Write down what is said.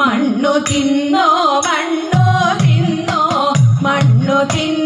മണ്ണു തിന്നോ മണ്ണു തിന്നോ മണ്ണു തിന്നോ.